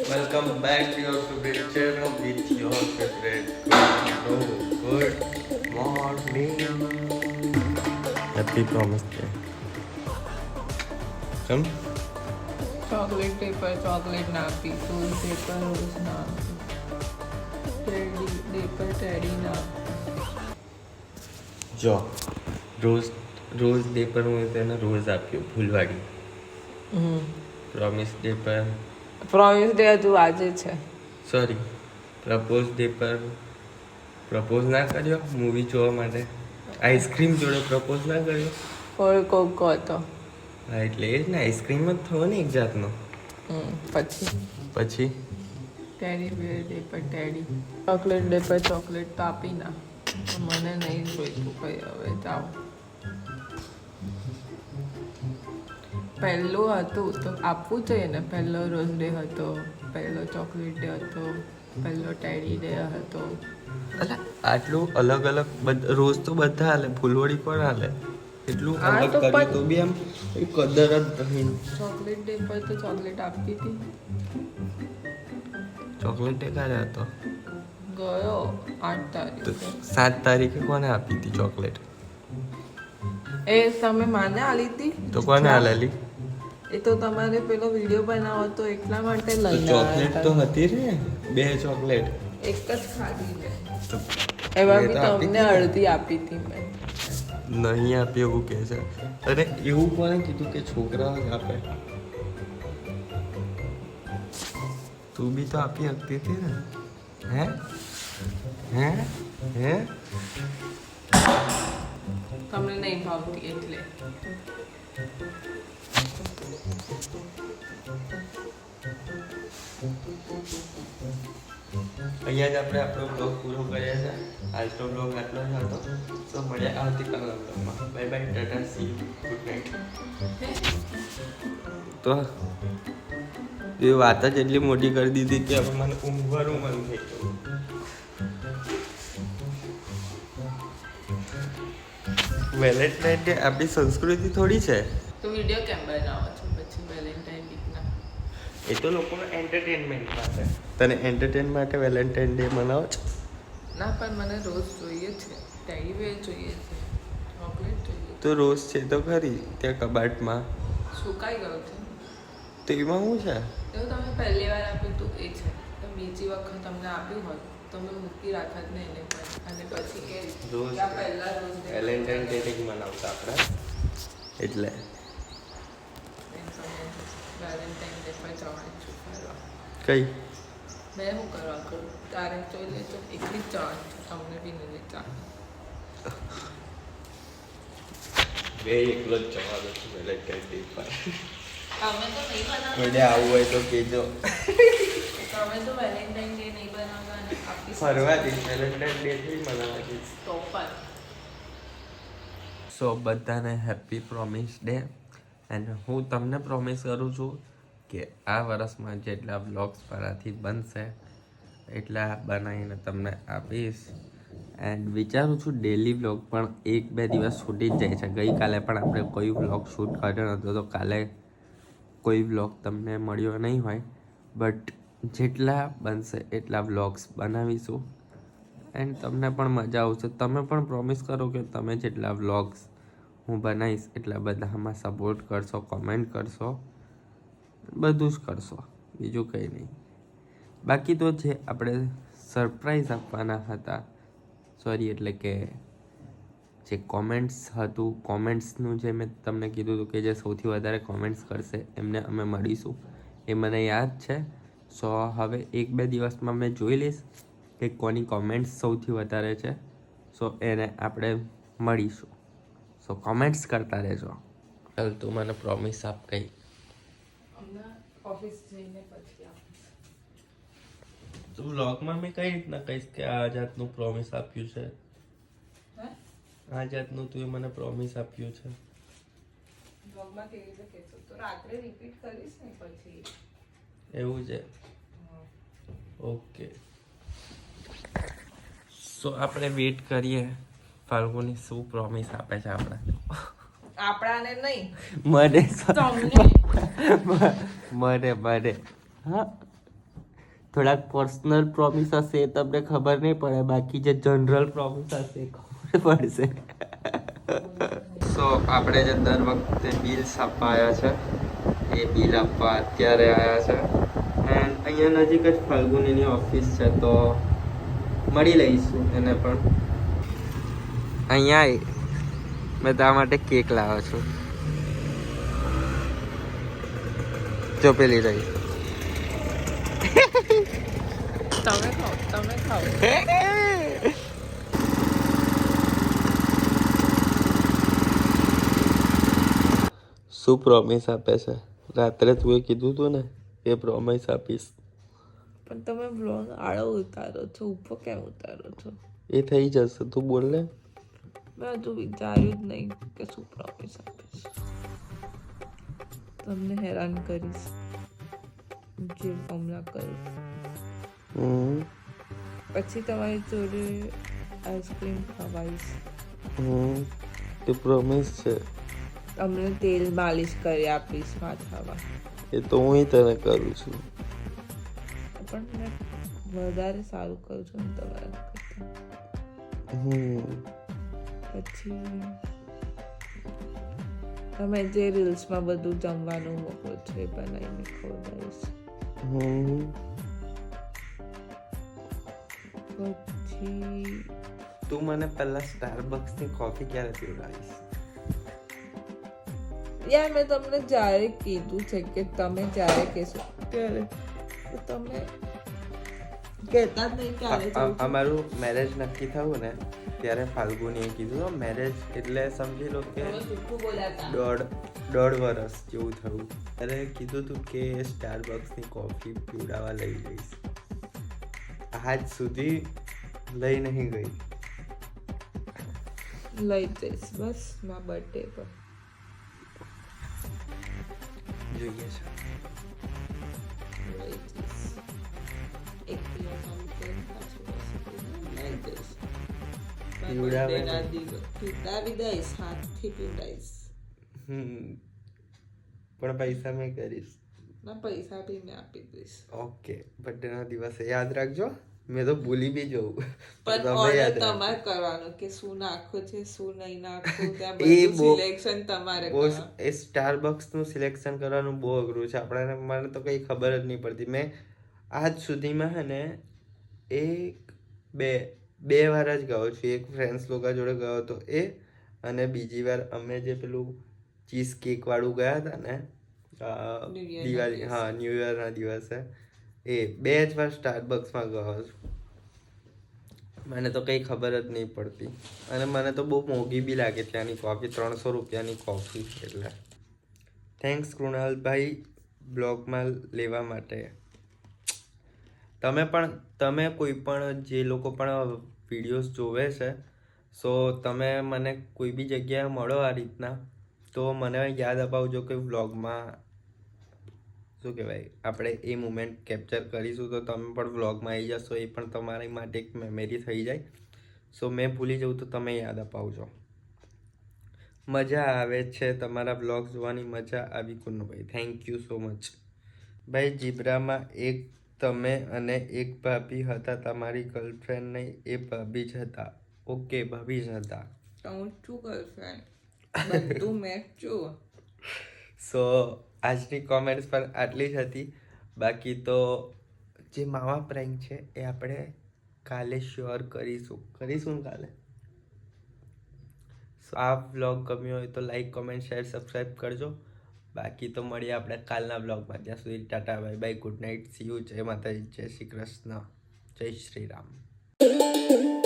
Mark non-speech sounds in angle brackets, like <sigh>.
Welcome back to your favorite channel with your favorite good, no, good morning. Happy Promise Day. Come. Chocolate paper chocolate ના આપી ફૂલ paper rose ના આપી teddy paper teddy ના જો rose rose day પર હું તેને rose આપ્યો ફૂલવાડી પ્રોમિસ ડે પર પ્રોમિસ ડે હજુ આજે છે. સોરી પ્રપોઝ ડે પર પ્રપોઝ ના કર્યો? મૂવી જોવા માટે. આઈસ્ક્રીમ જોડે પ્રપોઝ ના કર્યો? કોઈ કોકો હતો હા એટલે એ જ ને આઈસ્ક્રીમ જ થયો ને એક જાતનો. પછી? પછી? ટેડી બેર ડે પર ટેડી ચોકલેટ ડે પર ચોકલેટ તો આપી ના. મને નહીં જોઈતું કઈ હવે જાઓ. પહેલું હતું તો આપવું જોઈએ ને. પહેલો રોઝ ડે હતો પહેલો ચોકલેટ ડે હતો પહેલો ટેડી ડે હતો. અલા આટલું અલગ અલગ રોજ તો બધા હાલે ફૂલવડી પણ હાલે. એટલું અલગ કરી તો બી એમ કદર જ નહીં. ચોકલેટ ડે પર તો ચોકલેટ આપી હતી. ચોકલેટ ડે ક્યારે હતો? ગયો આઠ તારીખ. સાત તારીખે કોને આપી હતી ચોકલેટ? એ તમે માને આલી હતી? તો કોને હાલેલી એ તો તમારે પેલો વીડિયો બનાવો તો એટલા માટે લઈ ચોકલેટ તો હતી ને બે ચોકલેટ. એક જ ખાધી લે એવા બી તમને અડધી આપી હતી મેં. નહીં આપી એવું કહે છે. અરે એવું પણ કીધું કે છોકરા જ આપે? તું બી તો આપી શકતી હતી ને. હે? હે? હે? તમને નહીં ભાવતી એટલે. અહીંયા જ આપણે આપણો બ્લોગ પૂરો કર્યા છે. આજનો બ્લોગ આટલો જ હતો. તો મળ્યા આવતીકાલના બ્લોગમાં bye bye tata see good night તો એ વાત જ એટલી મોટી કરી દીધી કે હવે મને ઊંઘવાનું મન થઈ ગયું. વેલેન્ટાઇન ડે આપણી સંસ્કૃતિ થોડી છે. તો વીડિયો કેમ બનાવો છો પછી વેલેન્ટાઇન વીકના એ તો લોકોનો એન્ટરટેનમેન્ટ માટે. તને એન્ટરટેન માટે વેલેન્ટાઇન ડે મનાવો છો? ના પણ મને રોજ જોઈએ છે. ટેડી બેર જોઈએ છે. ચોકલેટ જોઈએ તો રોજ છે તો ખરી ત્યાં કબાટમાં. સુકાઈ ગયો છે. તો એમાં શું છે? તો તમે પહેલી વાર આપ્યું તો એ છે. તો બીજી વખત તમને આપ્યું હોય તો મેં મૂકી રાખત ને એને અને પછી કે રોજ આ પહેલા રોજ વેલેન્ટાઇન ડે નહીં મનાવતા આપણે. એટલે ડે પર જવાની છું ફરવા કઈ મેં શું કરવા કરું તારે જોઈ લેજો એકલી જ જવાની છું તમને બી નહીં જા બે એકલો જ જવાનો છું તો નહીં બનાવતા કોઈને આવવું હોય તો કહેજો તમે તો વેલેન્ટાઇન ડે નહીં બનાવતા અને આપી ફરવા જઈશ વેલેન્ટાઇન ડે થી મનાવવા જઈશ તો પણ સો બધાને હેપી પ્રોમિસ ડે એન્ડ હું તમને પ્રોમિસ કરું છું કે આ વર્ષમાં જેટલા વ્લોગ્સ મારાથી બનશે, એટલા બનાવીને તમને આપીશ. એન્ડ વિચારું છું ડેલી વ્લોગ પણ એક બે દિવસ છૂટી જ જાય છે. ગઈકાલે પણ આપણે કોઈ વ્લોગ શૂટ કર્યો નહોતો, તો કાલે કોઈ વ્લોગ તમને મળ્યો નહીં હોય. બટ જેટલા બનશે એટલા વ્લોગ્સ બનાવીશું. એન્ડ તમને પણ મજા આવશે. તમે પણ પ્રોમિસ કરો કે તમે જેટલા વ્લોગ્સ હું બનાવીશ, એટલા બધામાં સપોર્ટ કરશો કોમેન્ટ કરશો. બધું જ કરશો. બીજું કંઈ નહીં. બાકી તો જે આપણે સરપ્રાઈઝ આપવાના હતા, સોરી, એટલે કે જે કોમેન્ટ્સ હતું, કોમેન્ટ્સનું જે મેં તમને કીધું હતું કે જે સૌથી વધારે કોમેન્ટ્સ કરશે, એમને અમે મળીશું. એ મને યાદ છે. સો હવે એક બે દિવસમાં મેં જોઈ લઈશ કે કોની કોમેન્ટ્સ સૌથી વધારે છે. સો એને આપણે મળીશું. સો કોમેન્ટ્સ કરતા રહેજો. ચાલ, તું મને પ્રોમિસ આપ કઈ ઓફિસ જઈને પછી તું વ્લોગમાં મેં કઈ રીતના કહીશ કે આ જાતનું પ્રોમિસ આપ્યું છે? આ જાતનું તું મને પ્રોમિસ આપ્યું છે. વ્લોગમાં કેવી રીતે કહેશો? તો રાત્રે રિપીટ કરીશ ને પછી. એવું છે? ઓકે. સો આપણે વેટ કરીએ. ફાલ્ગુની શું પ્રોમિસ આપે છે આપણે? આપણાને નહીં. મને મને મને. હા. થોડાક પર્સનલ પ્રોમિસ હશે એ તમને ખબર નહીં પડે બાકી જે જનરલ પ્રોમિસ હશે ખબર પડશે. સો આપણે જે દર વખતે બિલ્સ આપવા આવ્યા છે એ બિલ આપવા અત્યારે આવ્યા છે. એન્ડ અહીંયા નજીક જ ફાલ્ગુનીની ઓફિસ છે તો મળી લઈશું એને પણ. અહીંયા. મેં તારા માટે કેક લાવ્યો છું. જો પેલી રહી. તમે ખાઓ તમે ખાઓ. શું પ્રોમિસ આપે છે? રાત્રે તું એ કીધું તું ને એ પ્રોમિસ આપીશ. પણ તમે બ્લોગ આડો ઉતારો છો ઉપર કેમ ઉતારો છો? એ થઈ જશે તું બોલ ને. મેં હજુ વિચાર્યું જ નહીં કે શું પ્રોમિસ આપીશ તમને હેરાન કરીશ. જે હમણાં કરીશ હમ. પછી તમારી જોડે આઈસ્ક્રીમ ખવાઈશ. તે પ્રોમિસ છે. તમને તેલ માલિશ કરી આપીશ માથામાં. એ તો હું તને કરું છું. પણ મેં વધારે સારું કરું છું તમારા કરતાં. હમ. પછી તમે જે રીલ્સમાં બધું જમવાનું મોકલો છો એ બનાવીને ખવડાવીશ પછી તું મને પહેલા સ્ટારબક્સની કોફી ક્યારે પીવડાવીશ? યાર મેં તમને જ્યારે કીધું છે કે તમે જ્યારે કહેશો ત્યારે તમે કહેતા જ નહીં ક્યારે અ- જાઉં અ- અમારું મેરેજ નક્કી થયું ને ત્યારે ફાલ્ગુનીએ કીધું મેરેજ એટલે સમજી લો કે દોઢ દોઢ વર્ષ જેવું થયું. ત્યારે કીધું તું કે સ્ટારબક્સની કોફી પીવડાવવા લઈ જઈશ. આજ સુધી લઈ નહીં ગઈ. લઈ જઈશ બસ મા બર્થડે પર. જોઈએ છે. પીવડાવે. ના ને? પીવડાવી દઈશ હાથથી પીવડાવીશ પણ પૈસા મેં કરીશ ના પૈસા બી મેં આપી દઈશ. ઓકે બર્થડેના દિવસે યાદ રાખજો. મેં તો ભૂલી બી જવું <laughs> પણ ઓર્ડર તમારે કરવાનું કે શું નાખો છે શું નહીં નાખો <laughs> ત્યાં એ સિલેક્શન તમારે. એ સ્ટારબક્સનું સિલેક્શન કરવાનું બહુ અઘરું છે. આપણને મને તો કંઈ ખબર જ નહીં પડતી. મેં આજ સુધીમાં હે ને એક બે બે વાર જ ગયો છું. એક ફ્રેન્ડ્સ લોકો જોડે ગયો હતો એ અને બીજી વાર અમે જે પેલું ચીઝ કેક વાળું ગયા હતા ના દિવાળી હા ન્યૂ યરના દિવસે એ બે જ વાર સ્ટારબક્સમાં ગયો છું. મને તો કંઈ ખબર જ નહીં પડતી. અને મને તો બહુ મોંઘી બી લાગે ત્યાંની કોફી ત્રણસો રૂપિયાની કોફી એટલે. થેન્ક્સ કૃણાલભાઈ બ્લોગમાં લેવા માટે. તમે પણ, તમે કોઈ પણ જે લોકો પણ વિડીયોઝ જોવે છે સો તમે મને કોઈ બી જગ્યાએ મળો આ રીતના, તો મને યાદ અપાવજો કે વ્લોગમાં શું કહેવાય, આપણે એ મુમેન્ટ કેપ્ચર કરીશું, તો તમે પણ વ્લોગમાં આવી જશો, એ પણ તમારી માટે એક મેમરી થઈ જાય. સો મેં ભૂલી જવું તો તમે યાદ અપાવજો. મજા આવે છે તમારા વ્લોગ જોવાની, મજા આવી Kunnubhai thank you so much ભાઈ, જીબ્રામાં એક તમે અને એક ભાભી હતા તમારી ગર્લફ્રેન્ડ નહીં એ ભાભી જ હતા. ઓકે ભાભી જ હતા. હું શું ગર્લફ્રેન્ડ બધું મેં છું. સો આજની કોમેન્ટ્સ પણ આટલી જ હતી. બાકી તો જે માવા પ્રેન્ક છે એ આપણે કાલે શ્યોર કરીશું. કરીશું કાલે? સો આ વ્લોગ ગમ્યો હોય તો લાઈક કોમેન્ટ શેર સબસ્ક્રાઈબ કરજો. બાકી તો મળીએ આપણે કાલના બ્લોગમાં ત્યાં સુધી tata, bye bye, good night see you જય માતાજી, જય શ્રી કૃષ્ણ, જય શ્રી રામ.